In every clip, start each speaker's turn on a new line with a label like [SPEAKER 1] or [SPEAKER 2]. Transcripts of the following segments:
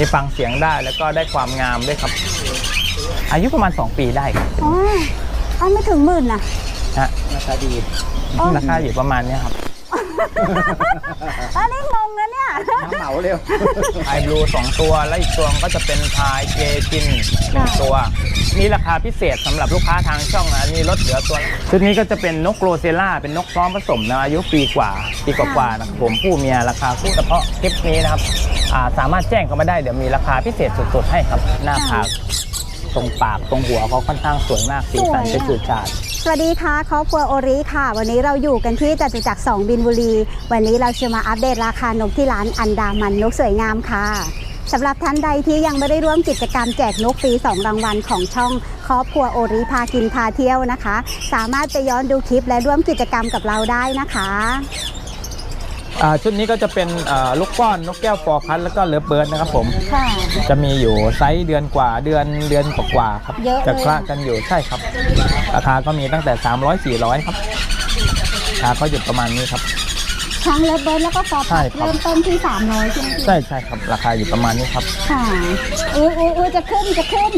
[SPEAKER 1] มีฟังเสียงได้แล้วก็ได้ความงามด้วยครับ อายุประมาณ 2 ปีได้ครับ
[SPEAKER 2] อ๋อเอาไม่ถึงหมื่นนะ
[SPEAKER 1] ฮะ
[SPEAKER 3] ราคาดี
[SPEAKER 2] อ๋อ
[SPEAKER 1] ราคาอยู่ประมาณเนี้ยครับ
[SPEAKER 2] อันนี้งงนะเนี่ย
[SPEAKER 3] น้ำเหมาเร็ว
[SPEAKER 1] ไอบลูสองตัวและอีกตัวก็จะเป็นพายเกจินหนึ่งตัวนี่ราคาพิเศษสำหรับลูกค้าทางช่องนะนี่ลดเหลือตัวชุดนี้ก็จะเป็นนกโรเซล่าเป็นนกพร้อมผสมนะอายุปีกว่าปีกว่าๆนะครับผมผู้เมียราคาคู่เฉพาะคลิปนี้นะครับอ่าสามารถแจ้งเข้ามาได้เดี๋ยวมีราคาพิเศษสุดๆให้ครับหน้าผาก ตรงปากตรงหัวเขาค่อนข้างสวยมากสีสัน
[SPEAKER 2] สวยอะ
[SPEAKER 1] เป็นจุดจาด
[SPEAKER 2] สวัสดีค่ะครอบครัวโอริค่ะ วันนี้เราอยู่กันที่จตุจักร2บินบุรี วันนี้เราจะมาอัปเดตราคานกที่ร้านอันดามันนกสวยงามค่ะสำหรับท่านใดที่ยังไม่ได้ร่วมกิจกรรมแจกนกฟรี2รางวัลของช่องครอบครัวโอริพากินพาเที่ยวนะคะ สามารถไปย้อนดูคลิปและร่วมกิจกรรมกับเราได้นะคะ
[SPEAKER 1] อ่าชุดนี้ก็จะเป็นอ่าลูกป้อนนกแก้วฟอร์พัดแล้วก็เลิฟเบิร์ดนะครับผม
[SPEAKER 2] ค่ะ
[SPEAKER 1] จะมีอยู่ไซส์เดือนกว่าเดือนเดือนกว่าๆครับ
[SPEAKER 2] เยอะเลย
[SPEAKER 1] จะคละกันอยู่ใช่ครับ ราคาก็มีตั้งแต่ 300 400 ครับราคาก็อยู่ประมาณนี้ครับ
[SPEAKER 2] ทั้งเลเบิร์ดแล้วก็ฟอร์
[SPEAKER 1] ใช่
[SPEAKER 2] พัด
[SPEAKER 1] ครับ
[SPEAKER 2] เริ่มต้นที่300ใช่ไหม
[SPEAKER 1] ใช่ใช่ครับ ราคาอยู่ประมาณนี้ครับ
[SPEAKER 2] ค่ะอู้อู้อู้จะขึ้นจะขึ้น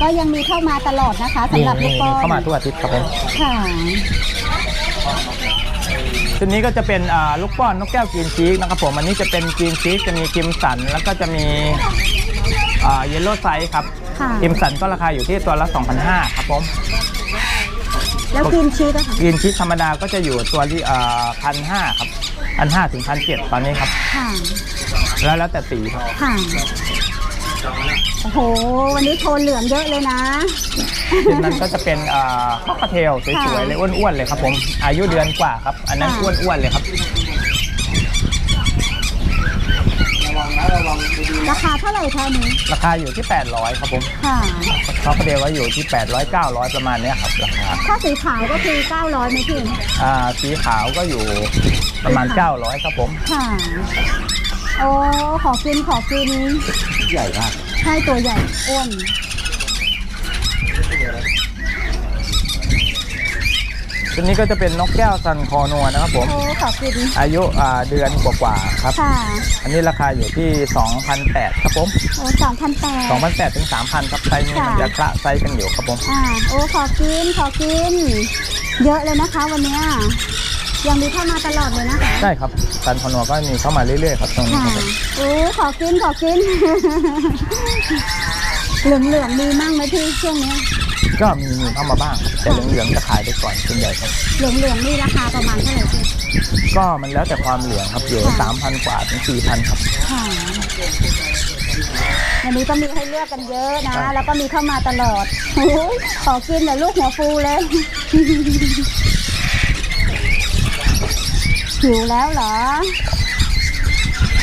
[SPEAKER 2] ก็ยังมีเข้ามาตลอดนะคะ
[SPEAKER 1] มี
[SPEAKER 2] สำหรับ
[SPEAKER 1] มี
[SPEAKER 2] ลูกป้
[SPEAKER 1] มี
[SPEAKER 2] อน
[SPEAKER 1] เข้ามาทุกอาทิตย์ครับผม
[SPEAKER 2] ค่ะ
[SPEAKER 1] ชุดนี้ก็จะเป็นอ่าลูกป้อนนกแก้วกรีนชีกนะครับผมอันนี้จะเป็นกรีนชีกจะมีกิมสัน แล้วก็จะมีเยลโล่ไซส์ครับ
[SPEAKER 2] ค่ะ
[SPEAKER 1] กิมสันก็ราคาอยู่ที่ตัวละ2,500ครับผม
[SPEAKER 2] แล้วกินชีสอะค่ะ
[SPEAKER 1] กรีนชีกธรรมดาก็จะอยู่ตัวที่พันห้าครับพันห้าถึงพันเจ็ดตอนนี้ครับ
[SPEAKER 2] ค่ะ
[SPEAKER 1] แล้วแล้วแต่สีครับ
[SPEAKER 2] ค่ะโอ้โห วันนี้โทนเหลืองเยอะเลยนะ
[SPEAKER 1] ชุดนั้นก็จะเป็นข้อกระเทลสวยๆเลยอ้วนๆเลยครับผมอายุเดือนกว่าครับ อันนั้น
[SPEAKER 2] ค่ะ
[SPEAKER 1] อ้วนๆเลยครับ
[SPEAKER 2] ราคาเท่าไหร่คะอันนี้
[SPEAKER 1] ราคาอยู่ที่ 800 ครับผม
[SPEAKER 2] ค่ะ
[SPEAKER 1] ข้อกระเทลก็อยู่ที่ 800 900 ประมาณเนี้ยครับราคา
[SPEAKER 2] ถ้าสีขาวก็คือ 900ไหมพี่
[SPEAKER 1] อ่าสีขาวก็อยู่ประมาณ
[SPEAKER 2] สีขาว
[SPEAKER 1] 900 ครับผม
[SPEAKER 2] ค่ะโอ้ขอกินขอกิน
[SPEAKER 3] ใหญ่มาก
[SPEAKER 2] ใช่ตัวใหญ่อ้วน
[SPEAKER 1] ชุดนี้ก็จะเป็นนกแก้วซันคอนัวนะครับผม
[SPEAKER 2] โอ้ขอกิน
[SPEAKER 1] อายุอ่าเดือนกว่าๆครับ
[SPEAKER 2] ค่ะ
[SPEAKER 1] อันนี้ราคาอยู่ที่2,800ครับผม
[SPEAKER 2] โอ้สองพันแปด
[SPEAKER 1] 2,800ถึง3,000ครับไซส์นี้มันจะคละไซส์กันอยู่ครับผม
[SPEAKER 2] อ่าโอ้ขอกินขอกิน เยอะเลยนะคะวันเนี้ยยังมีเข้ามาตลอดเลยนะคะ
[SPEAKER 1] ใช่ครับซันคอนัวก็มีเข้ามาเรื่อยๆครับตรงนี้
[SPEAKER 2] ค่ะ
[SPEAKER 1] ครับผม
[SPEAKER 2] โอ้ขอกินขอกิน เหลืองเหลืองๆมีมั่งไหมพี่ช่วงเนี้ย
[SPEAKER 1] ก็มีมีเข้ามาบ้างครับแต่เหลืองๆจะขายไปก่อนส่วนใหญ่ครับ
[SPEAKER 2] เหลืองเหลืองๆนี่ราคาประมาณเท่าไหร่พี่
[SPEAKER 1] ก็มันแล้วแต่ความเหลืองครับอยู่
[SPEAKER 2] ค่ะ
[SPEAKER 1] สามพันกว่าถึงสี่พันครับ
[SPEAKER 2] ค่ะวันนี้ก็มีให้เลือกกันเยอะนะ
[SPEAKER 1] ใช่
[SPEAKER 2] แล้วก็มีเข้ามาตลอดโอ้ยขอกินแต่ลูกหัวฟูเลย หิวแล้วเหรอ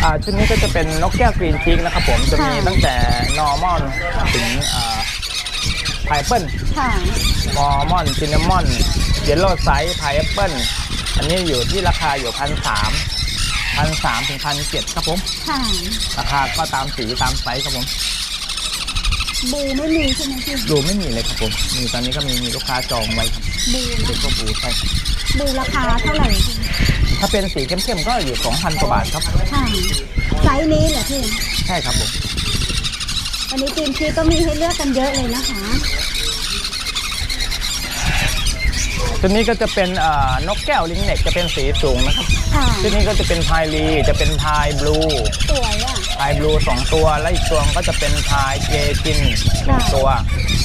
[SPEAKER 1] อ่าชุดนี้ก็จะเป็นนกแก้วกรีนชิงนะครับผมจะมี
[SPEAKER 2] ค่ะ
[SPEAKER 1] ตั้งแต่ normal ถึงอ่า ไพเปิล
[SPEAKER 2] ค่ะ
[SPEAKER 1] มอร์มอนซินนามอนเยลโล่ไซส์ไพเปิลอันนี้อยู่ที่ราคาอยู่พันสามพันสามถึงพันเจ็ดครับผม
[SPEAKER 2] ค่ะ
[SPEAKER 1] ราคาก็ตามสีตามไซส์ครับผม
[SPEAKER 2] บูไม่มีใช่ไหมพี่
[SPEAKER 1] ดูไม่มีเลยครับผม มีตอนนี้ก็มีมีลูกค้าจองไว้ครับ
[SPEAKER 2] บู
[SPEAKER 1] เป็
[SPEAKER 2] นะ
[SPEAKER 1] นพวกบูใช่ครับ
[SPEAKER 2] บูราคาเท่าไหร่พี่
[SPEAKER 1] ถ้าเป็นสีเข้มๆก็อยู่2,000กว่าบาทครับ
[SPEAKER 2] ค่ะไซส์นี้เหรอพี่
[SPEAKER 1] ใช่ครับผม
[SPEAKER 2] วันนี้ทีมชีก็มีให้เลือกกันเยอะเลยนะคะ
[SPEAKER 1] ตัวนี้ก็จะเป็นเอ่อนกแก้วลิงเน็กจะเป็นสีสูงนะครับ
[SPEAKER 2] ค่ะ
[SPEAKER 1] ตัวนี้ก็จะเป็นพายลีจะเป็นพายบลู
[SPEAKER 2] สวยอะ
[SPEAKER 1] พายบลูสองตัวและอีกตัวก็จะเป็นพายเกจินหนึ่ง
[SPEAKER 2] ค่ะ
[SPEAKER 1] ตัว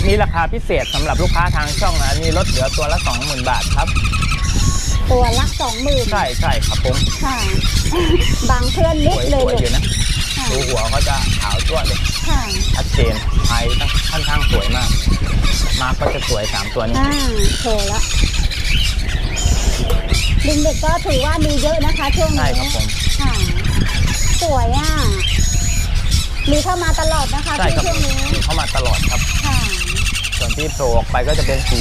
[SPEAKER 1] มีราคาพิเศษสำหรับลูกค้าทางช่องนะมีลดเหลือตัวละ 20,000 บาทครับ
[SPEAKER 2] ตัวละสองหมื่น
[SPEAKER 1] ใช่ใช่ครับผม
[SPEAKER 2] ค่ะ บางเพื่อน
[SPEAKER 1] ส
[SPEAKER 2] นิด
[SPEAKER 1] วย
[SPEAKER 2] เล
[SPEAKER 1] ส
[SPEAKER 2] ย
[SPEAKER 1] วยอยู่นะ
[SPEAKER 2] ค่ะ
[SPEAKER 1] ดูหัวก็จะขาวจ้วเลย
[SPEAKER 2] ค่ะ
[SPEAKER 1] ชัดเจนพายค่อนข้างสวยมาก มาร์กก็จะสวยสามตัวนี้
[SPEAKER 2] อ่าโชว์ละลิงเด็กก็ถือว่ามีเยอะนะคะช่วงนี้
[SPEAKER 1] ใช่ครับผม
[SPEAKER 2] ค่ะสวยอะ มีเข้ามาตลอดนะคะ
[SPEAKER 1] ใช่ครับ
[SPEAKER 2] ช่วงนี้
[SPEAKER 1] มีเข้ามาตลอดครับ
[SPEAKER 2] ค่ะ
[SPEAKER 1] ส่วนที่โผล่ออกไปก็จะเป็นสี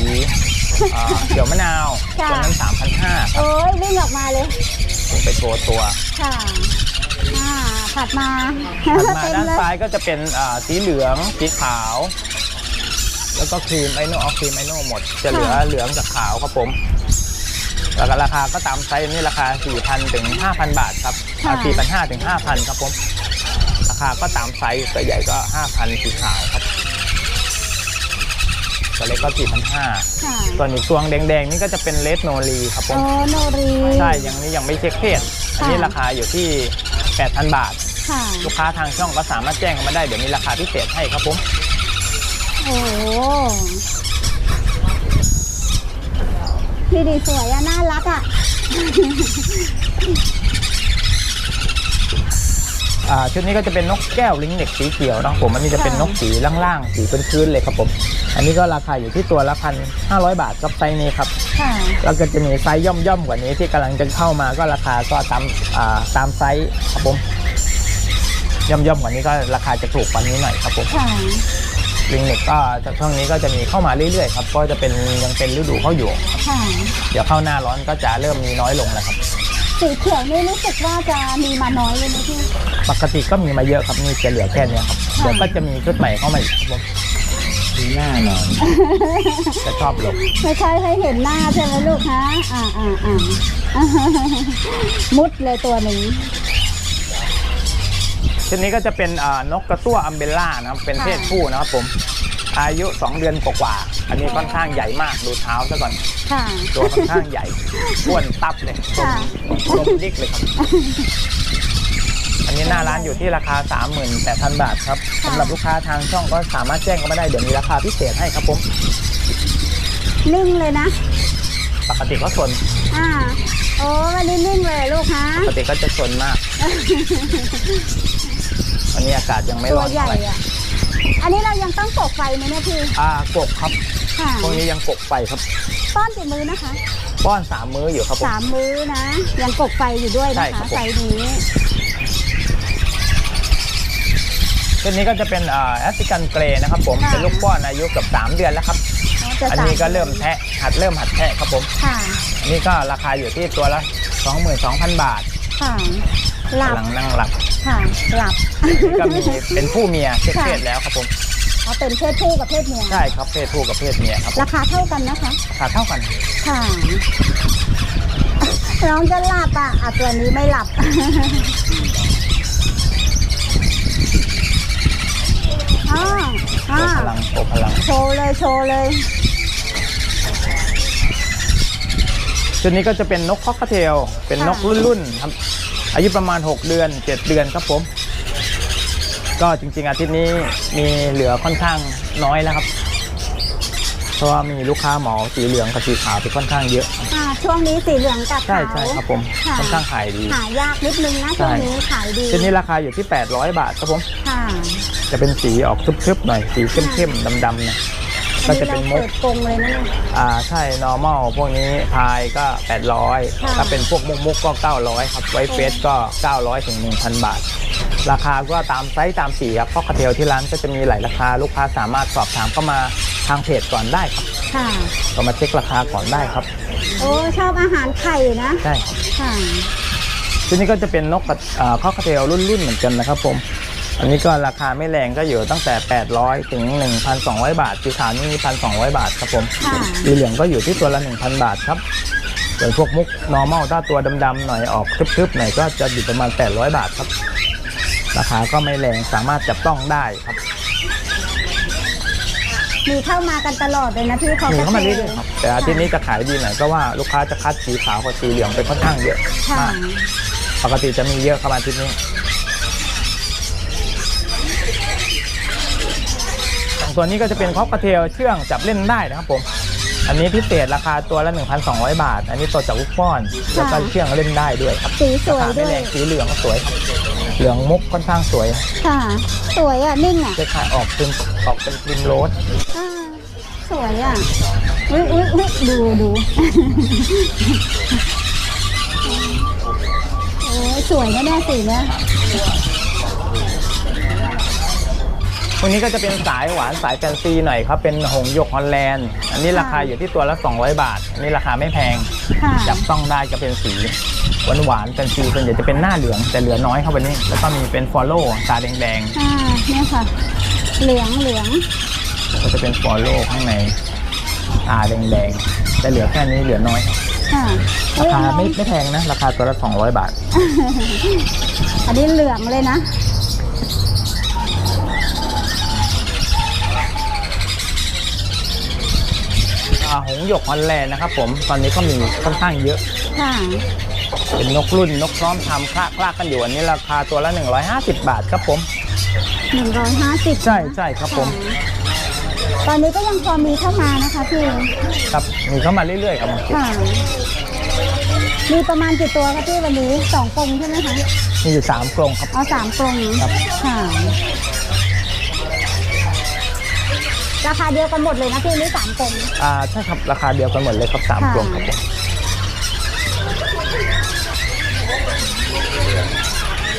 [SPEAKER 1] เอ่อเขียวมะนาว
[SPEAKER 2] ค่ะ
[SPEAKER 1] ตัวนั้น3,500ครับ
[SPEAKER 2] โอ้ยวิ่งออกมาเลย
[SPEAKER 1] ไปโชว์ตัว
[SPEAKER 2] ค่ะอ่า ถัดมา
[SPEAKER 1] ถัดมา
[SPEAKER 2] เต็ม
[SPEAKER 1] ด้าน
[SPEAKER 2] เลย
[SPEAKER 1] ซ้ายก็จะเป็นอ่าสีเหลืองสีขาว แล้วก็ครีมไอโนเอาครีมไอโนหมด จะเหลือเหลืองกับขาวครับผมแล้วก็ราคาก็ตามไซส์นี่ราคา 4,000 ถึง 5,000 บาทครับอ่า4,500 ถึง 5,000 ครับผม ราคคาก็ตามไซส์ตัวใหญ่ก็ 5,000 สีขาวครับ ตัวเล็กก็ 4,500
[SPEAKER 2] ค่ะ
[SPEAKER 1] ส่วนอีกตัวแดงๆ นี่ก็จะเป็นเลดโนรีครับผ
[SPEAKER 2] โอ้
[SPEAKER 1] ม
[SPEAKER 2] โนรี
[SPEAKER 1] ใช่ยังนี้ยังไม่เช็คเพศ อันนี้
[SPEAKER 2] ค่ะ
[SPEAKER 1] ราคาอยู่ที่ 8,000 บาท
[SPEAKER 2] ค่ะ
[SPEAKER 1] ลูกค้าทางช่องก็สามารถแจ้งเข้ามาได้ เดี๋ยวมีราคาพิเศษให้ครับผม
[SPEAKER 2] โอ้โหนี่ดีสวยอะน่ารักอะ
[SPEAKER 1] อ่าชุดนี้ก็จะเป็นนกแก้วลิงเด็กสีเขียวนะครับผมอันนี้จะเป็นนกสีล่างๆสีพื้นๆเลยครับผม อันนี้ก็ราคาอยู่ที่ตัวละพันห้าร้อยบาทครับไซส์นี้ครับ
[SPEAKER 2] ค่ะ
[SPEAKER 1] แล้วก็จะมีไซส์ย่อมๆกว่านี้ที่กำลังจะเข้ามาก็ราคาก็ตามอ่าตามไซส์ครับผมย่อมๆกว่านี้ก็ราคาจะถูกกว่านี้หน่อยครับผม
[SPEAKER 2] ค่ะ
[SPEAKER 1] ลิงเน็กก็จะช่วงนี้ก็จะมีเข้ามาเรื่อยๆครับ ก็จะเป็นยังเป็นฤดูเข้าอยู่
[SPEAKER 2] ค่ะ
[SPEAKER 1] เดี๋ยวเข้าหน้าร้อนก็จะเริ่มมีน้อยลงแล้วครับ
[SPEAKER 2] สีเขียวนี่รู้สึกว่าจะมีมาน้อยเลยนะพี่
[SPEAKER 1] ปกติก็มีมาเยอะครับนี่จะเหลือแค่เนี้ยครับ
[SPEAKER 2] ค่ะ
[SPEAKER 1] เดี๋ยวก็จะมีชุดใหม่เข้ามาอีกครับผม
[SPEAKER 3] ดูหน้าหน่อย
[SPEAKER 1] จะชอบหลบ
[SPEAKER 2] ไม่ใช่ให้เห็นหน้าใช่ไหมลูกฮะอ่าอ่าอ่ามุดเลยตัวหนึ่ง
[SPEAKER 1] ชุดนี้ก็จะเป็นอ่านกกระตั้วอัมเบลล่านะครับเป็นเพศผู้นะครับผม อายุ 2 เดือนกว่าๆอันนี้ค่อนข้างใหญ่มากดูเท้าซะก่อน
[SPEAKER 2] ค่ะ
[SPEAKER 1] ตัวค่อนข้างใหญ่อ้วนตับเลย
[SPEAKER 2] ค่ะ
[SPEAKER 1] ลมดิกเลยครับ อันนี้หน้าร้านอยู่ที่ราคา 38,000 บาทครับสำหรับลูกค้าทางช่องก็สามารถแจ้งเข้ามาได้เดี๋ยวมีราคาพิเศษให้ครับผม
[SPEAKER 2] นิ่งเลยนะ
[SPEAKER 1] ปกติก็สน
[SPEAKER 2] อ่า โอ้วันนี้นิ่งเลยลูกฮะ
[SPEAKER 1] ปกติก็จะสนมากวันนี้อากาศยังไม่
[SPEAKER 2] ตั
[SPEAKER 1] ร้
[SPEAKER 2] ว
[SPEAKER 1] อน
[SPEAKER 2] ใหญ่
[SPEAKER 1] เท่าไหร่
[SPEAKER 2] อะ อันนี้เรายังต้องตกไฟไหมเนี่ยพี่
[SPEAKER 1] อ่ากกครับ
[SPEAKER 2] ค่ะ
[SPEAKER 1] พวกนี้ยังกกไฟครับ
[SPEAKER 2] ต้อนกี่มือนะคะ
[SPEAKER 1] ป้อนสามมื้ออยู่ครับผม
[SPEAKER 2] สามมือนะ ยังกบไฟอยู่ด้วย
[SPEAKER 1] ใช่
[SPEAKER 2] นะ
[SPEAKER 1] ครั
[SPEAKER 2] คะ
[SPEAKER 1] บผม
[SPEAKER 2] ไฟนี้
[SPEAKER 1] เช่นนี้ก็จะเป็นอ่าแอฟริกันเกรย์นะครับผมเป็นลูกป้อนอายุเกับ3เดือนแล้วครับ
[SPEAKER 2] จะ
[SPEAKER 1] อันนี้ก็เริ่มแทะหัดเริ่มหัดแทะครับผม
[SPEAKER 2] ค่ะ
[SPEAKER 1] อันนี้ก็ราคาอยู่ที่ตัวละ22,000 บาท
[SPEAKER 2] ค่ะ หลับ
[SPEAKER 1] กำลังนั่งหลับ
[SPEAKER 2] ค่ะหลับ
[SPEAKER 1] ก็มีเป็นผู้เมียเพศ
[SPEAKER 2] ค่ะ
[SPEAKER 1] เพศแล้วครับผม
[SPEAKER 2] เอาเป็นเพศผู้กับเพศเมีย
[SPEAKER 1] ใช่ครับเพศผู้กับเพศเมียครับ
[SPEAKER 2] ราคาเท่ากันนะคะ
[SPEAKER 1] ราคาเท่ากัน
[SPEAKER 2] ค่ะน้องจะหลับอะอะตัวนี้ไม่หลับอ่า
[SPEAKER 1] โอ
[SPEAKER 2] อ่า
[SPEAKER 1] พลังโอพลัง
[SPEAKER 2] โชว์เลยโชว์เลย
[SPEAKER 1] ชุดนี้ก็จะเป็นนกคอกเทลเป็นนกรุ่นๆครับ อายุประมาณ 6 เดือน 7 เดือนครับผม ก็จริงๆ อาทิตย์นี้มีเหลือค่อนข้างน้อยแล้วครับ เพราะว่ามีลูกค้าเหมาสีเหลืองกับสีขาวไปค่อนข้างเยอะ
[SPEAKER 2] อ่าช่วงนี้สีเหลืองกับ
[SPEAKER 1] ใช่
[SPEAKER 2] ขาว
[SPEAKER 1] ใช่ครับผม
[SPEAKER 2] ค่ะ
[SPEAKER 1] ค่อนข้างขายดี
[SPEAKER 2] หายากนิดนึงนะ
[SPEAKER 1] ใช่
[SPEAKER 2] ช่วงนี้ขายดี
[SPEAKER 1] ชุดนี้ราคาอยู่ที่ 800 บาทครับผม
[SPEAKER 2] ค่ะ
[SPEAKER 1] จะเป็นสีออกทึบๆหน่อย สีเข้มๆดำๆนะ ก็จะเป็นมุ
[SPEAKER 2] เปิ
[SPEAKER 1] ก
[SPEAKER 2] ดกรงเลยนะเนี่ย
[SPEAKER 1] อ่าใช่ normal พวกนี้พายก็800
[SPEAKER 2] ค่ะ
[SPEAKER 1] ถ้าเป็นพวกมุกมุกๆก็ 900 ครับ ไวเฟสก็ 900ถึง1,000 บาท ราคาก็ตามไซส์ตามสีครับเพราะคาเทลที่ร้านก็จะมีหลายราคาลูกค้าสามารถสอบถามเข้ามาทางเพจก่อนได้ครับ
[SPEAKER 2] ค่ะ
[SPEAKER 1] ก็มาเช็คราคาก่อนได้ครับ
[SPEAKER 2] โอ้ชอบอาหารไข่นะ
[SPEAKER 1] ใช่ครับ
[SPEAKER 2] ค่ะ
[SPEAKER 1] ทีนี้ก็จะเป็นนกกระอ่าข้อคาเทลรุ่นๆเหมือนกันนะครับผม อันนี้ก็ราคาไม่แรงก็อยู่ตั้งแต่ 800 ถึง 1,200 บาทสีขาวนี่1,200 บาทครับผม
[SPEAKER 2] ค่ะ
[SPEAKER 1] สีเหลืองก็อยู่ที่ตัวละ 1,000 บาทครับส่วนพวกมุก normal ถ้าตัวดำๆหน่อยออกทึบๆหน่อยก็จะอยู่ประมาณ 800 บาทครับ ราคาก็ไม่แรงสามารถจับต้องได้ครับ
[SPEAKER 2] มีเข้ามากันตลอดเลยนะพี่เขา
[SPEAKER 1] มี
[SPEAKER 2] ก็
[SPEAKER 1] เข้ามาเรื่อยๆครับแต่อาทิตย์นี้จะขายดีหน่อยก็ว่าลูกค้าจะคัดสีขาวกับสีเหลืองไปค่อนข้างเยอะ
[SPEAKER 2] ค่ะ
[SPEAKER 1] มากปกติจะมีเยอะเข้ามาอาทิตย์นี้ ส่วนนี้ก็จะเป็นคอกกระเทลเชื่องจับเล่นได้นะครับผม อันนี้พิเศษราคาตัวละ 1,200 บาท อันนี้ตัวจากลูกป้อนแล้วก็เชื่องเล่นได้ด้วยครับ
[SPEAKER 2] สีสวย
[SPEAKER 1] ราคาไม่
[SPEAKER 2] ด้ว
[SPEAKER 1] แร
[SPEAKER 2] ย
[SPEAKER 1] งสีเหลืองก็สวยครับเหลืองมุกค่อนข้างสวย
[SPEAKER 2] ค่ะ สวยอะ นิ่งอะ
[SPEAKER 1] จะขายออกเป็นออกเป็นครีมโรส
[SPEAKER 2] อ่าสวยอะอุ้ยอุ้ยอุ้ยดูดู โอ้ยสวยนะเนี่ยสีเนี่ย
[SPEAKER 1] พวกนี้ก็จะเป็นสายหวานสายแฟนซีหน่อยครับเป็นหงส์หยกฮอลแลนด์ อันนี้ราคาอยู่ที่ตัวละ 200 บาท อันนี้ราคาไม่แพง
[SPEAKER 2] ค่ะ
[SPEAKER 1] จับต้องได้จะเป็นสีหวานหวานๆแฟนซีส่วนใหญ่จะเป็นหน้าเหลืองแต่เหลือน้อยเข้าไปนี่แล้วก็มีเป็นฟอลโล่ตาแดง
[SPEAKER 2] อ่าเนี่ยค่ะ เหลืองเหลือง
[SPEAKER 1] ๆก็จะเป็นฟอลโล่ข้างในตาแดงๆแต่เหลือแค่นี้เหลือน้อย
[SPEAKER 2] ค่ะ
[SPEAKER 1] รา
[SPEAKER 2] เฮ้ย
[SPEAKER 1] คา
[SPEAKER 2] น้อง
[SPEAKER 1] ไม่ไม่แพงนะราคาตัวละ 200 บาท
[SPEAKER 2] อันนี้เหลืองเลยนะ
[SPEAKER 1] งหยกฮอลแลนด์นะครับผมตอนนี้ก็มีค่อนข้างเยอะ
[SPEAKER 2] ค่ะ
[SPEAKER 1] เป็นนกรุ่นนกพร้อมทำคละคละกันอยู่อันนี้ราคาตัวละ 150 บาทครับผม
[SPEAKER 2] หนึ่งร้อยห้าสิบ
[SPEAKER 1] ใช่ใช่ครับผม
[SPEAKER 2] ตอนนี้ก็ยังพอมีเข้ามานะคะพี่
[SPEAKER 1] ครับมีเข้ามาเรื่อยๆครับ
[SPEAKER 2] ค่ะ มีประมาณกี่ตัวคะพี่วันนี้สองกรงใช่ไหมคะ
[SPEAKER 1] มีอยู่สามกรงครับ
[SPEAKER 2] เอาสามกรง
[SPEAKER 1] ครับ
[SPEAKER 2] ค่ะ ราคาเดียวกันหมดเลยนะพี่นี่สามกรง
[SPEAKER 1] อ่าใช่ครับราคาเดียวกันหมดเลยครับสาม
[SPEAKER 2] ค่ะ
[SPEAKER 1] กรงครับผม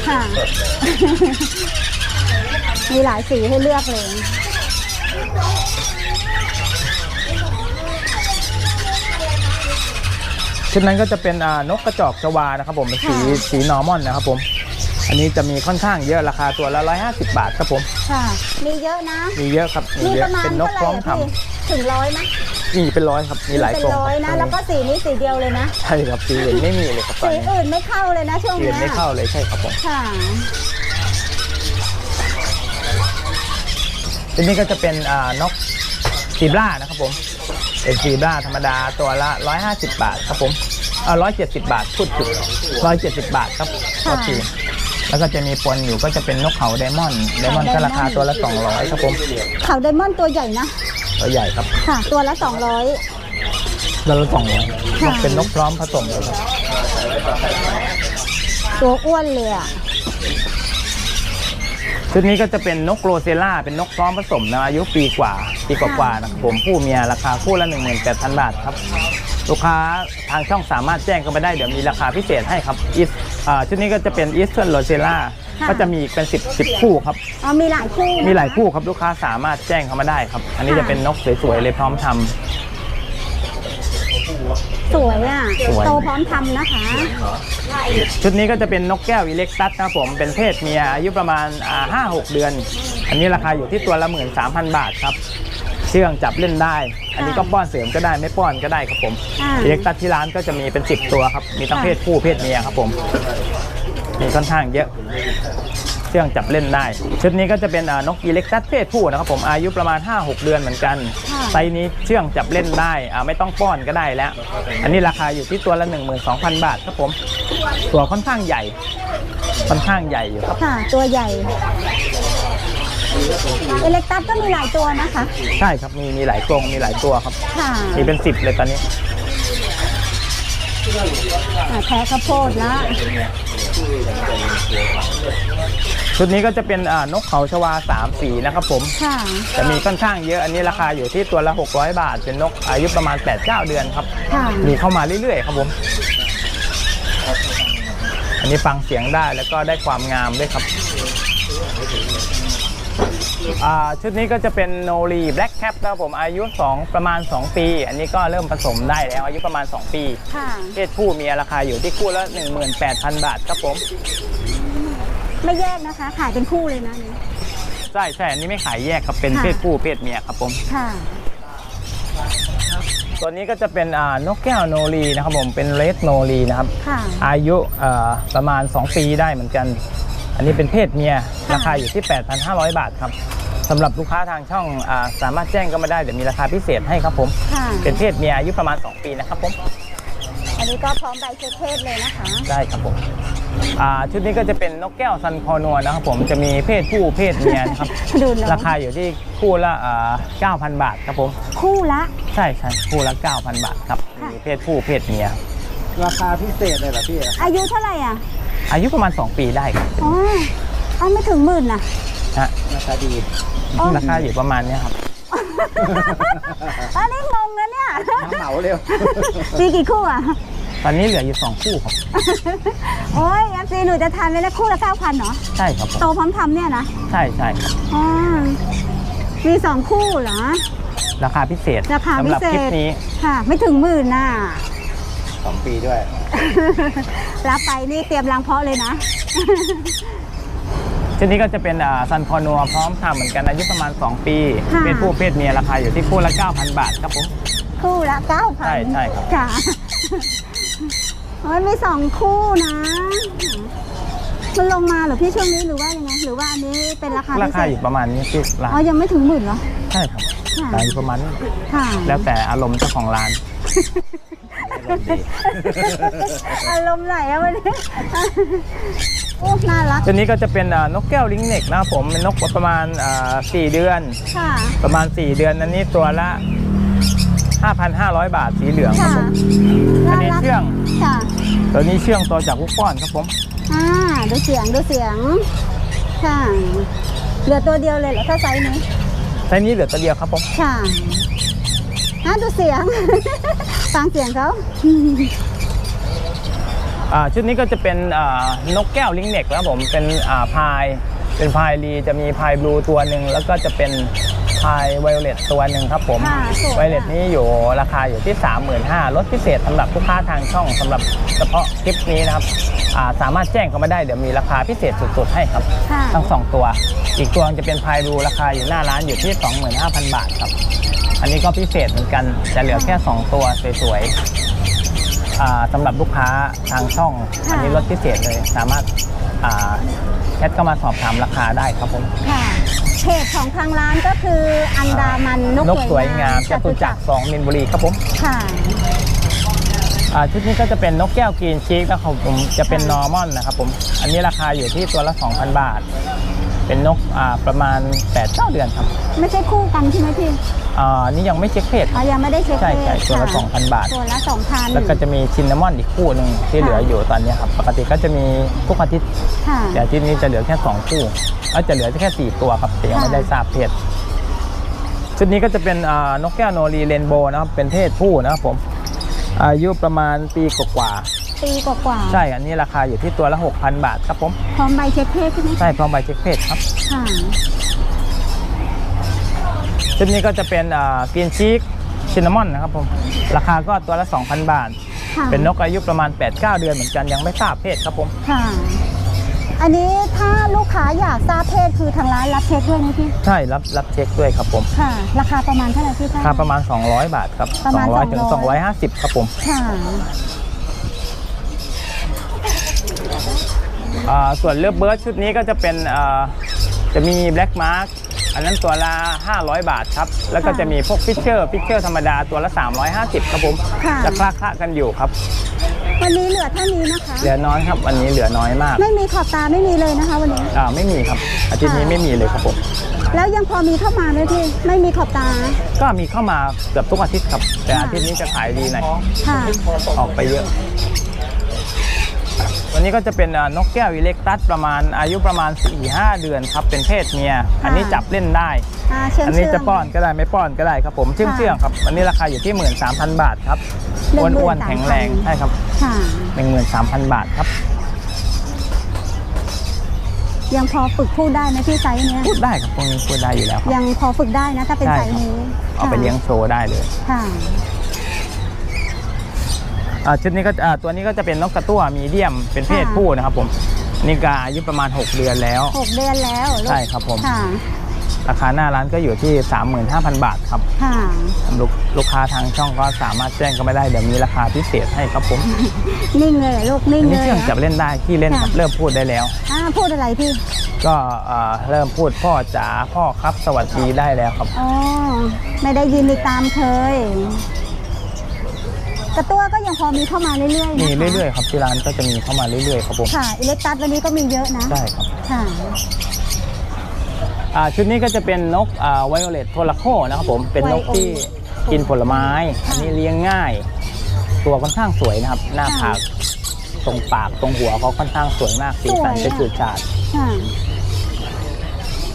[SPEAKER 2] ค่ะ มีหลายสีให้เลือกเลย
[SPEAKER 1] ชุดนั้นก็จะเป็นอ่านกกระจอกชวานะครับผมเป็นสี
[SPEAKER 2] ค่ะ
[SPEAKER 1] สีนอร์มอนนะครับผม อันนี้จะมีค่อนข้างเยอะราคาตัวละ 150 บาทครับผม
[SPEAKER 2] ค่ะ มีเยอะนะ
[SPEAKER 1] มีเยอะครับมี
[SPEAKER 2] มี
[SPEAKER 1] เย
[SPEAKER 2] ป
[SPEAKER 1] อะ
[SPEAKER 2] ระมาณ
[SPEAKER 1] เป็นน
[SPEAKER 2] เท่ากไห
[SPEAKER 1] พร้
[SPEAKER 2] ร่
[SPEAKER 1] อม
[SPEAKER 2] อะ
[SPEAKER 1] ท
[SPEAKER 2] พี่ถึงร้อยไหมำ
[SPEAKER 1] มีเป็นร้อยครับมีหลาย
[SPEAKER 2] เป็น
[SPEAKER 1] กรง
[SPEAKER 2] ร้อยนะ แล้วก็สีนี้สีเดียวเลยนะ
[SPEAKER 1] ใช่ครับสีอื่นไม่มีเลยครับตอน
[SPEAKER 2] สี
[SPEAKER 1] นี้
[SPEAKER 2] อื่นไม่เข้าเลยนะช่วง
[SPEAKER 1] สี
[SPEAKER 2] เนี้
[SPEAKER 1] อื่น
[SPEAKER 2] ย
[SPEAKER 1] ไม่เข้าเลยใช่ครับผม
[SPEAKER 2] ค่ะ
[SPEAKER 1] ทีนี้ก็จะเป็นอ่านกซีบรานะครับผมเป็นซีบราธรรมดาตัวละ 150 บาทครับผมเออ170 บาทพูดผิด170 บาทครับ
[SPEAKER 2] ค่ะ
[SPEAKER 1] โอเค แล้วก็จะมีปนอยู่ก็จะเป็นนกเขาไดมอนด์ไดมอนด์ก็ราคาตัวละ 200ครับผม
[SPEAKER 2] เขาไดมอนด์ตัวใหญ่นะ
[SPEAKER 1] ตัวใหญ่ครับ
[SPEAKER 2] ค่ะ ตัวละสองร้อย
[SPEAKER 1] ตัวละ200น
[SPEAKER 2] ค่ะ
[SPEAKER 1] กเป็นนกพร้อมผสมเลยครับ
[SPEAKER 2] ตัวอ้วนเลยอะ
[SPEAKER 1] ชุดนี้ก็จะเป็นนกโรเซล่า เป็นนกพร้อมผสมนะอายุปีกว่า ปีกว่าๆนะครับผมผู้เมียราคาคู่ละ 18,000 บาทครับ ลูกค้าทางช่องสามารถแจ้งเข้าไปได้เดี๋ยวมีราคาพิเศษให้ครับ อีสอ่าชุดนี้ก็จะเป็นอีสเทิร์นโรเซล่า
[SPEAKER 2] ค่ะ
[SPEAKER 1] ก็จะมีอีกเป็น 10 10 คู่ครับ
[SPEAKER 2] อ๋อมีหลายคู่นะคะ
[SPEAKER 1] มีหลายคู่ครับลูกค้าสามารถแจ้งเข้ามาได้ครับ อันนี้
[SPEAKER 2] ค่ะ
[SPEAKER 1] จะเป็นนกสวยๆเลยพร้อมทำ
[SPEAKER 2] สวยอะ
[SPEAKER 1] สวย
[SPEAKER 2] โตพร้อมทำนะคะ
[SPEAKER 1] ชุดนี้ก็จะเป็นนกแก้วอิเล็กซัสนะครับผมเป็นเพศเมียอายุประมาณห้าหกเดือน อันนี้ราคาอยู่ที่ตัวละหมื่นสามพันบาทครับ เชื่องจับเล่นได้ อันนี้ก็ป้อนเสริมก็ได้ไม่ป้อนก็ได้ครับผม
[SPEAKER 2] อ่า
[SPEAKER 1] อิเล็กซัสที่ร้านก็จะมีเป็น10ตัวครับ มีทั้ง
[SPEAKER 2] ค่ะ
[SPEAKER 1] เพศผู้เพศเมียครับผม มีค่อนข้างเยอะเชื่องจับเล่นได้ ชุดนี้ก็จะเป็นอ่านกอิเล็กซัสเพศผู้นะครับผมอายุประมาณ 5-6 เดือนเหมือนกัน
[SPEAKER 2] ค่ะ
[SPEAKER 1] ไซส์นี้เชื่องจับเล่นได้อ่าไม่ต้องป้อนก็ได้แล้ว อันนี้ราคาอยู่ที่ตัวละ 12,000 บาทครับผม ตัวค่อนข้างใหญ่ค่อนข้างใหญ่อยู่ครับ
[SPEAKER 2] ค่ะตัวใหญ่ เอเล็กตัสก็มีหลายตัวนะคะ
[SPEAKER 1] ใช่ครับมีมีหลายกรงมีหลายตัวครับ
[SPEAKER 2] ค่ะ
[SPEAKER 1] มีเป็น10เลยตอนนี้
[SPEAKER 2] อ่าแท้ข้าวโพดละ
[SPEAKER 1] ชุดนี้ก็จะเป็นอ่านกเขาชวา3สีนะครับผม
[SPEAKER 2] ค่ะ
[SPEAKER 1] จะมีค่อนข้างเยอะอันนี้ราคาอยู่ที่ตัวละ 600 บาท เป็นนกอายุประมาณ 8-9 เดือนครับ
[SPEAKER 2] ค่ะ
[SPEAKER 1] มีเข้ามาเรื่อยๆครับผม อันนี้ฟังเสียงได้แล้วก็ได้ความงามด้วยครับอ่า ชุดนี้ก็จะเป็นโนรีแบล็กแคปนะครับผมอายุ 2 ประมาณ 2 ปี อันนี้ก็เริ่มผสมได้แล้วอายุประมาณ 2 ปี
[SPEAKER 2] ค่ะ
[SPEAKER 1] เพศผู้มีราคาอยู่ที่คู่ละ 18,000 บาทครับผม
[SPEAKER 2] ไม่แยกนะคะ ขายเป็นคู่เลยนะนี่
[SPEAKER 1] ใช่ใช่อันนี้ไม่ขายแยกครับเป็น
[SPEAKER 2] ค่ะ
[SPEAKER 1] เพศผู้เพศเมียครับผม
[SPEAKER 2] ค่ะ
[SPEAKER 1] ตัวนี้ก็จะเป็นอ่านกแก้วโนรีนะครับผมเป็นเลสโนรีนะครับ
[SPEAKER 2] ค่ะ
[SPEAKER 1] อายุเอ่อประมาณ 2 ปีได้เหมือนกัน อันนี้เป็นเพศเมีย
[SPEAKER 2] ค่ะ
[SPEAKER 1] ราคาอยู่ที่ 8,500 บาทครับสำหรับลูกค้าทางช่องอาสามารถแจ้งก็มาได้เดี๋ยวมีราคาพิเศษให้ครับผม
[SPEAKER 2] ค่ะ
[SPEAKER 1] เป็นเพศเมียอายุประมาณ 2 ปีนะครับผม
[SPEAKER 2] อันนี้ก็พร้อมใบเชื้อเทศเลยนะคะ
[SPEAKER 1] ได้ครับผมอ่าชุดนี้ก็จะเป็นนกแก้วซันคอนัวนะครับผมจะมีเพศผู้เพศเมียนะครับ
[SPEAKER 2] ดูน้อง
[SPEAKER 1] ราคาอยู่ที่คู่ละอ่า9,000 บาทครับผม
[SPEAKER 2] คู่ละ
[SPEAKER 1] ใช่ใช่คู่ละ 9,000 บาทครับ
[SPEAKER 2] ค่ะ
[SPEAKER 1] มีเพศผู้เพศเมีย
[SPEAKER 3] ราคาพิเศษเลยเหรอพี่
[SPEAKER 2] อายุเท่าไหร่อะ
[SPEAKER 1] อายุประมาณ 2 ปีได้ครับ
[SPEAKER 2] อ๋อเอาไม่ถึงหมื่นนะ
[SPEAKER 1] ฮะ
[SPEAKER 3] ราคาดี
[SPEAKER 2] อ๋อ
[SPEAKER 1] ราคาอยู่ประมาณเนี้ยครับ
[SPEAKER 2] อันนี้งงนะเนี่ย
[SPEAKER 3] น้ำเหมาเร็ว
[SPEAKER 2] มีกี่คู่อะ
[SPEAKER 1] ตอนนี้เหลืออยู่ 2 คู่ครับ
[SPEAKER 2] โอ้ยเอฟซีหนูจะทานไปแล้วคู่ละเก้าพันเหรอ
[SPEAKER 1] ใช่ครับผม
[SPEAKER 2] โตพร้อมทำเนี่ยนะ
[SPEAKER 1] ใช่ใช่ครับ
[SPEAKER 2] อ๋อมีสองคู่เหรอ
[SPEAKER 1] ราคาพิเศษ
[SPEAKER 2] ราคา
[SPEAKER 1] สำ
[SPEAKER 2] พิ
[SPEAKER 1] หรับ
[SPEAKER 2] เศ
[SPEAKER 1] คลิป
[SPEAKER 2] ษ
[SPEAKER 1] นี้
[SPEAKER 2] ค่ะ ไม่ถึงหมื่นน่ะ
[SPEAKER 3] สองปีด้วย
[SPEAKER 2] รับไปนี่เตรียมล้างเพาะเลยนะ
[SPEAKER 1] ชุดนี้ก็จะเป็นซันคอนัวพร้อมทำเหมือนกันอายุประมาณ 2 ปี
[SPEAKER 2] ค่ะ
[SPEAKER 1] เป็นผู้เพศเมียราคาอยู่ที่คู่ละ 9,000 บาทครับผม
[SPEAKER 2] คู่ละเก้าพัน
[SPEAKER 1] ใช่ใช่ครับ
[SPEAKER 2] ค่ะโอ้ยมีสองคู่นะ มันลงมาเหรอพี่ช่วงนี้หรือว่ายังไงหรือว่าอันนี้เป็นราคา
[SPEAKER 1] รา
[SPEAKER 2] พิ
[SPEAKER 1] คา
[SPEAKER 2] เศ
[SPEAKER 1] อยู่
[SPEAKER 2] ษ
[SPEAKER 1] ประมาณนี้ที่ร้า
[SPEAKER 2] อ๋อนยังไม่ถึงหมื่นเหรอ
[SPEAKER 1] ใช่ครับ
[SPEAKER 2] ค่ะ
[SPEAKER 1] ขายอยู่ประมาณนี้
[SPEAKER 2] ค่ะ
[SPEAKER 1] แล้วแต่อารมณ์เจ้าของร้าน
[SPEAKER 2] อารมณ์ไหนอะวันนี้โอ้น่ารัก
[SPEAKER 1] ตัวนี้ก็จะเป็นอ่านกแก้วลิงเน็กนะครับผมเป็นนกประมาณอ่าสี่เดือน
[SPEAKER 2] ค่ะ
[SPEAKER 1] ประมาณ 4 เดือนอันนี้ตัวละ 5,500 บาทสีเหลืองครับ
[SPEAKER 2] ค่ะ
[SPEAKER 1] ผมอัน
[SPEAKER 2] น่า
[SPEAKER 1] นี้
[SPEAKER 2] รัก
[SPEAKER 1] เชื่อง
[SPEAKER 2] ค่ะ
[SPEAKER 1] ตัวนี้เชื่องตัวจากลูกป้อนครับผม
[SPEAKER 2] อ่าดูเสียงดูเสียงค่ะเหลือตัวเดียวเลยเหรอถ้าไซส์นี้
[SPEAKER 1] ไซส์นี้เหลือตัวเดียวครับผม
[SPEAKER 2] ค่ะ อ่าดูเสียง ฟังเสียงเขา
[SPEAKER 1] อ่าชุดนี้ก็จะเป็นอ่านกแก้วลิงเน็กนะครับผมเป็นอ่าพายเป็นพายรีจะมีพายบลูตัวหนึ่งแล้วก็จะเป็นพายไวโอเลตตัวหนึ่งครับผม
[SPEAKER 2] ค่ะสวย
[SPEAKER 1] ไวโอเลตนี้อยู่ราคาอยู่ที่ 35,000ลดพิเศษสำหรับลูกค้าทางช่องสำหรับเฉพาะคลิปนี้นะครับอ่าสามารถแจ้งเข้ามาได้เดี๋ยวมีราคาพิเศษสุดๆให้ครับ
[SPEAKER 2] ค่ะ
[SPEAKER 1] ทั้งสองตัว อีกตัวจะเป็นพายบลูราคาอยู่หน้าร้านอยู่ที่ 25,000 บาทครับ อันนี้ก็พิเศษเหมือนกันจะเหลือแค่ 2 ตัวสวยๆอ่าสำหรับลูกค้าทางช่อง
[SPEAKER 2] ค่ะ
[SPEAKER 1] อันนี้ลดพิเศษเลยสามารถอ่าแชทก็มาสอบถามราคาได้ครับผม
[SPEAKER 2] ค่ะเพจของทางร้านก็คืออันดามันนก
[SPEAKER 1] นกสวยงามจตุจักร2มินบุรีครับผม
[SPEAKER 2] ค่ะ
[SPEAKER 1] อ่าชุดนี้ก็จะเป็นนกแก้วกรีนชีกนะครับผมจะเป็น
[SPEAKER 2] ค่ะ
[SPEAKER 1] นอร์มอนนะครับผม อันนี้ราคาอยู่ที่ตัวละ 2,000 บาท เป็นนกอ่าประมาณ8-9เดือนครับ
[SPEAKER 2] ไม่ใช่คู่กันใช่ไหมพี่
[SPEAKER 1] อ่านี่ยังไม่เช็คเพศ
[SPEAKER 2] อ๋อยังไม่ได้เช็ค
[SPEAKER 1] ใช่ใช่
[SPEAKER 2] เพศ
[SPEAKER 1] ตัวละ
[SPEAKER 2] ค่
[SPEAKER 1] 2,000 บาท
[SPEAKER 2] ตัวละสองพัน
[SPEAKER 1] แล้วก็จะมีชินนามอนอีกคู่หนึ่งที่เหลืออยู่ตอนนี้ครับ ปกติก็จะมีทุกอาทิตย์
[SPEAKER 2] ค่ะ
[SPEAKER 1] แต่อาทิตย์นี้จะเหลือแค่ 2 คู่เอ้ยจะเหลือแค่ 4 ตัวครับแต่ยังไม่
[SPEAKER 2] ค่ะ
[SPEAKER 1] ได้ทราบเพศชุดนี้ก็จะเป็นอ่านกแก้วโนรีเรนโบว์นะครับ เป็นเพศผู้นะครับผม อายุประมาณปีกว่า
[SPEAKER 2] ปีกว่า
[SPEAKER 1] ๆใช่อันนี้ราคาอยู่ที่ตัวละ 6,000 บาทครับผม
[SPEAKER 2] ๆพร้อมใบเช็คเพศใช่ไหม
[SPEAKER 1] ใช่พร้อมใบเช็คเพศครับ
[SPEAKER 2] ค่ะ
[SPEAKER 1] ชุดนี้ก็จะเป็นกรีนชีกชินนามอนนะครับผมราคาก็ตัวละ 2,000 บาท
[SPEAKER 2] ค่ะ
[SPEAKER 1] เป็นนกอายุประมาณ 8-9 เดือนเหมือนกันยังไม่ทราบเพศครับผม
[SPEAKER 2] ค่ะ อันนี้ถ้าลูกค้าอยากทราบเพศคือทางร้านรับเช็คด้วยนะพี่
[SPEAKER 1] ใช่รับรับเช็คด้วยครับผม
[SPEAKER 2] ค่ะ ราคาประมาณเท่าไหร่พี่
[SPEAKER 1] ราคาประมาณ 200 บาทครับ
[SPEAKER 2] ประมาณ
[SPEAKER 1] 200ถึง
[SPEAKER 2] 200
[SPEAKER 1] 250 ครับผม
[SPEAKER 2] ค่ะ
[SPEAKER 1] อ่า ส่วนเลือบเบิร์ดชุดนี้ก็จะเป็นอ่าจะมีแบล็กมาร์กอันนั้นตัวละ 500 บาทครับ แล้วก็จะมีพวกฟิชเชอร์ฟิชเชอร์ธรรมดาตัวละ 350 ครับผม
[SPEAKER 2] ค่ะ
[SPEAKER 1] จะคลาคละกันอยู่ครับ
[SPEAKER 2] วันนี้เหลือเท่านี้นะคะ
[SPEAKER 1] เหลือน้อยครับ วันนี้เหลือน้อยมาก
[SPEAKER 2] ไม่มีขอบตาไม่มีเลยนะคะ วันนี้
[SPEAKER 1] อ่าไม่มีครับ อาทิตย์นี้
[SPEAKER 2] ค่ะ
[SPEAKER 1] ไม่มีเลยครับผม
[SPEAKER 2] แล้วยังพอมีเข้ามาไหมพี่ ไม่มีขอบตา
[SPEAKER 1] ก็มีเข้ามาเกือบทุกอาทิตย์ครับ แต่
[SPEAKER 2] ค่ะ
[SPEAKER 1] อาทิตย์นี้จะขายดีหน่อย
[SPEAKER 2] ค่ะ
[SPEAKER 1] ออกไปเยอะ วันนี้ก็จะเป็นอ่านกแก้วอิเล็กตัสประมาณอายุประมาณ 4-5 เดือนครับเป็นเพศเมีย อันนี้จับเล่นได้
[SPEAKER 2] อ่าเชื่อง
[SPEAKER 1] อันนี้
[SPEAKER 2] เชื่
[SPEAKER 1] จะป้อนก็ได้ไม่ป้อนก็ได้ครับผมเชื่อง
[SPEAKER 2] ค่ะ
[SPEAKER 1] เชื่องๆครับอันนี้ราคาอยู่ที่ 13,000 บาทครับ
[SPEAKER 2] หนึ่งหมื่น
[SPEAKER 1] อ้วนๆ
[SPEAKER 2] สามพัน
[SPEAKER 1] แข็งแรงใช่ครับ
[SPEAKER 2] ค่ะ
[SPEAKER 1] 13,000 บาทครับ
[SPEAKER 2] ยังพอฝึกพูดได้ไหมพี่ไซส์เนี้ย
[SPEAKER 1] พูดได้ครับพวกนี้พูดได้อยู่แล้วครับ
[SPEAKER 2] ยังพอฝึกได้นะถ้าเป็น
[SPEAKER 1] ใช่
[SPEAKER 2] ไซส์
[SPEAKER 1] ครับ
[SPEAKER 2] นี้
[SPEAKER 1] เอาไปเลี้ยงโชว์ได้เลย
[SPEAKER 2] ค่ะ
[SPEAKER 1] อ่า ชุดนี้ก็อ่าตัวนี้ก็จะเป็นนกกระตั้วมีเดียมเป็นเพศ
[SPEAKER 2] ค่ะ
[SPEAKER 1] ผู้นะครับผมนี่ก็อายุประมาณ 6 เดือนแล้ว
[SPEAKER 2] หกเดือนแล้วลูก
[SPEAKER 1] ใช่ครับผม
[SPEAKER 2] ค่ะ
[SPEAKER 1] ราคาหน้าร้านก็อยู่ที่ 35,000 บาทครับ
[SPEAKER 2] ค่ะ
[SPEAKER 1] ลูกลูกค้าทางช่องก็สามารถแจ้งก็ไม่ได้เดี๋ยวมีราคาพิเศษให้ครับผม
[SPEAKER 2] นิ่งเลยเหรอลูกนิ่ง
[SPEAKER 1] อัน
[SPEAKER 2] เล
[SPEAKER 1] นี้
[SPEAKER 2] ย
[SPEAKER 1] เชื่อง
[SPEAKER 2] เหร
[SPEAKER 1] จับเล่นได้ที่เล่นครับ
[SPEAKER 2] ค่ะ
[SPEAKER 1] เริ่มพูดได้แล้ว
[SPEAKER 2] อ่าพูดอะไรพี่
[SPEAKER 1] ก็เอ่อเริ่มพูดพ่อจ๋าพ่อครับสวัสดีได้แล้วครับ
[SPEAKER 2] อ๋อไม่ได้ยินอีกตามเคย กระตัวก็ยังพอมีเข้ามาเรื่อยๆ
[SPEAKER 1] มี
[SPEAKER 2] นะคะ
[SPEAKER 1] เรื่อยๆครับที่ร้านก็จะมีเข้ามาเรื่อยๆครับผม
[SPEAKER 2] ค่ะอิเล็กตัสวันนี้ก็มีเยอะนะ
[SPEAKER 1] ใช่ครับ
[SPEAKER 2] ค่ะ
[SPEAKER 1] อ่าชุดนี้ก็จะเป็นนกไวโอเลตโทราโคนะครับผมเป็นนกที่กินผลไม้อันนี้เลี้ยงง่าย ตัวค่อนข้างสวยนะครับ หน้าผากตรงปากตรงหัวเขาค่อนข้างสวยมากสีสัน
[SPEAKER 2] สวยอะ
[SPEAKER 1] เป็นจุดฉาด
[SPEAKER 2] ค่ะ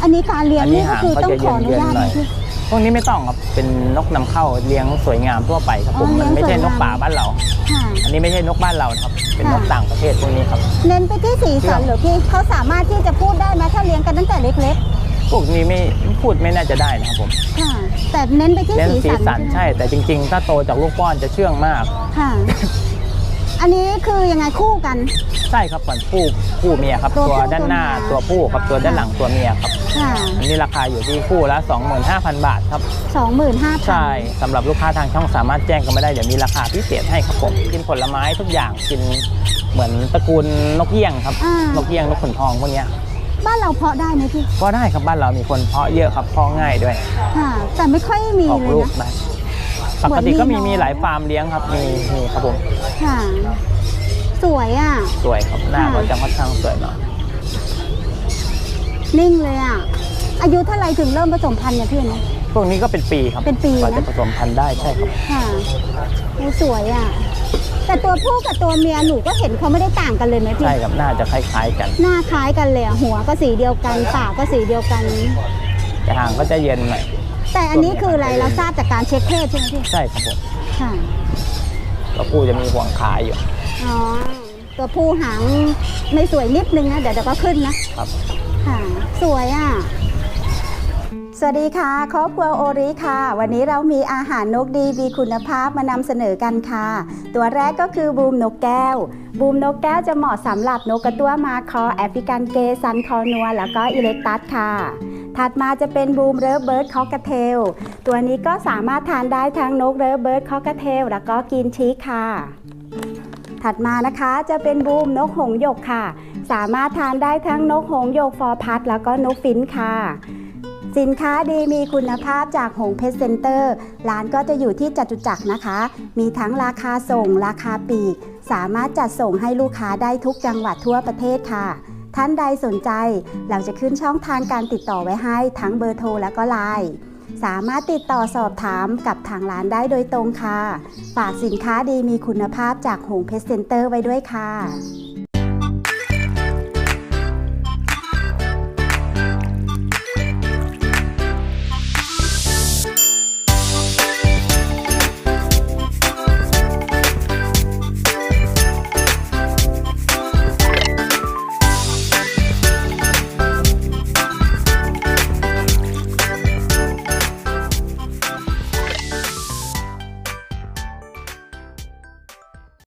[SPEAKER 2] อันนี้การเลี้ยง
[SPEAKER 1] อันนี้
[SPEAKER 2] นี่ก็
[SPEAKER 1] หาง
[SPEAKER 2] คือ
[SPEAKER 1] เขา
[SPEAKER 2] ต้อง
[SPEAKER 1] จะ
[SPEAKER 2] ขออนุ
[SPEAKER 1] เย็น
[SPEAKER 2] ญาต
[SPEAKER 1] ๆหน่อย
[SPEAKER 2] นะ พี่
[SPEAKER 1] พวกนี้ไม่ต้องครับเป็นนกนำเข้าเลี้ยงสวยงามทั่วไปครับผม
[SPEAKER 2] อ๋อ
[SPEAKER 1] มันไม่ใช่
[SPEAKER 2] เลี้ยงสวย
[SPEAKER 1] นกป่าบ้านเรา
[SPEAKER 2] ค่ะ
[SPEAKER 1] อันนี้ไม่ใช่นกบ้านเรานะครับ เป็นนก
[SPEAKER 2] ค่ะ
[SPEAKER 1] ต่างประเทศพวกนี้ครับ
[SPEAKER 2] เน้นไปที่สีสันเหรือพี่เขาสามารถที่จะพูดได้ไหมถ้าเลี้ยงกันตั้งแต่เล็ก
[SPEAKER 1] พวกนี้ไม่พูดไม่น่าจะได้นะครับผม
[SPEAKER 2] ๆ ค่ะ แต่เน้นไปที่
[SPEAKER 1] เน้น
[SPEAKER 2] สี
[SPEAKER 1] สี
[SPEAKER 2] สัน
[SPEAKER 1] สันใช่แต่จริง ๆ ถ้าโตจากลูกป้อนจะเชื่องมาก
[SPEAKER 2] ค่ะ อันนี้คือยังไงคู่กัน
[SPEAKER 1] ใช่ครับก่อนผู้ผู้เมียครับ
[SPEAKER 2] ตัว
[SPEAKER 1] ตัว
[SPEAKER 2] ผู้
[SPEAKER 1] ด้านหน้า
[SPEAKER 2] ตั
[SPEAKER 1] ตัวว
[SPEAKER 2] เมีย
[SPEAKER 1] ผู้ครับตัวด้านหลังตัวเมียครับ
[SPEAKER 2] ค่ะ
[SPEAKER 1] อันนี้ราคาอยู่ที่คู่ละ 25,000 บาทครับ
[SPEAKER 2] สองหมื่นห้าพัน
[SPEAKER 1] ใช่สำหรับลูกค้าทางช่องสามารถแจ้งกันมาได้ เดี๋ยวมีราคาพิเศษให้ครับผมกินผลไม้ทุกอย่างกินเหมือนตระกูลนกเอี้ยงครับ
[SPEAKER 2] อ่าน
[SPEAKER 1] กเอี้ยงนกขุนทองพวกเนี้ย
[SPEAKER 2] บ้านเราเพาะได้ไหมพี่
[SPEAKER 1] ก็ได้ครับบ้านเรามีคนเพาะเยอะครับเพาะง่ายด้วย
[SPEAKER 2] ค่ะ แต่ไม่ค่อยมี
[SPEAKER 1] ออก
[SPEAKER 2] เลย
[SPEAKER 1] ลูก
[SPEAKER 2] นะ
[SPEAKER 1] ได้ ปกติก็มี
[SPEAKER 2] เหมือนมี
[SPEAKER 1] มี
[SPEAKER 2] น้อย
[SPEAKER 1] หลายฟาร์มเลี้ยงครับมีมีครับผม
[SPEAKER 2] ค่ะสวยอะ
[SPEAKER 1] สวยครับหน้า
[SPEAKER 2] ค่ะ
[SPEAKER 1] ก็จะค่อนข้างสวยหน่อย
[SPEAKER 2] นิ่งเลยอะ อายุเท่าไหรถึงเริ่มผสมพันธุ์เนี่ยพี่นะ
[SPEAKER 1] พวกนี้ก็เป็นปีครับ
[SPEAKER 2] เป็นปี
[SPEAKER 1] กว่า
[SPEAKER 2] นะ
[SPEAKER 1] จะผสมพันธุ์ได้ใช่ครับ
[SPEAKER 2] ค่ะโอ้สวยอะแต่ตัวผู้กับตัวเมียหนูก็เห็นเขาไม่ได้ต่างกันเลยไหมพี่
[SPEAKER 1] ใช่ครับหน้าจะคล้ายๆกัน
[SPEAKER 2] หน้าคล้ายกันเลยอะหัวก็สีเดียวกันปากก็สีเดียวกัน
[SPEAKER 1] แต่หางก็จะเย็นหน่อย
[SPEAKER 2] แต่อันนี้คืออะไรเราทราบจากการเช็คเพศใช่ไหมพี่
[SPEAKER 1] ใช่ครับผม
[SPEAKER 2] ค่ะ
[SPEAKER 1] ตัวผู้จะมีห่วงขาอยู่
[SPEAKER 2] อ๋อตัวผู้หางไม่สวยนิดนึงนะเดี๋ยวเดี๋ยวก็ขึ้นนะ
[SPEAKER 1] ครับ
[SPEAKER 2] ค่ะสวยอะสวัสดีค่ะครอบครัวโอริค่ะ วันนี้เรามีอาหารนกดีมีคุณภาพมานำเสนอกันค่ะ ตัวแรกก็คือบูมนกแก้ว บูมนกแก้วจะเหมาะสำหรับนกกระตั้วมาคอแอฟริกันเกซันคอนัว แล้วก็อิเล็กตัสค่ะ ถัดมาจะเป็นบูมเรฟเบิร์ดคอกเทลตัวนี้ก็สามารถทานได้ทั้งนกเรฟเบิร์ดคอกเทลแล้วก็กินชีสค่ะ ถัดมานะคะจะเป็นบูมนกหงหยกค่ะ สามารถทานได้ทั้งนกหงหยกฟอร์พัดแล้วก็นกฟินช์ค่ะสินค้าดีมีคุณภาพจากหงเพชรเซ็นเตอร์ ร้านก็จะอยู่ที่จตุจักรนะคะ มีทั้งราคาส่งราคาปีก สามารถจัดส่งให้ลูกค้าได้ทุกจังหวัดทั่วประเทศค่ะ ท่านใดสนใจเราจะขึ้นช่องทางการติดต่อไว้ให้ทั้งเบอร์โทรและก็ไลน์สามารถติดต่อสอบถามกับทางร้านได้โดยตรงค่ะ ฝากสินค้าดีมีคุณภาพจากหงเพชรเซ็นเตอร์ไว้ด้วยค่ะ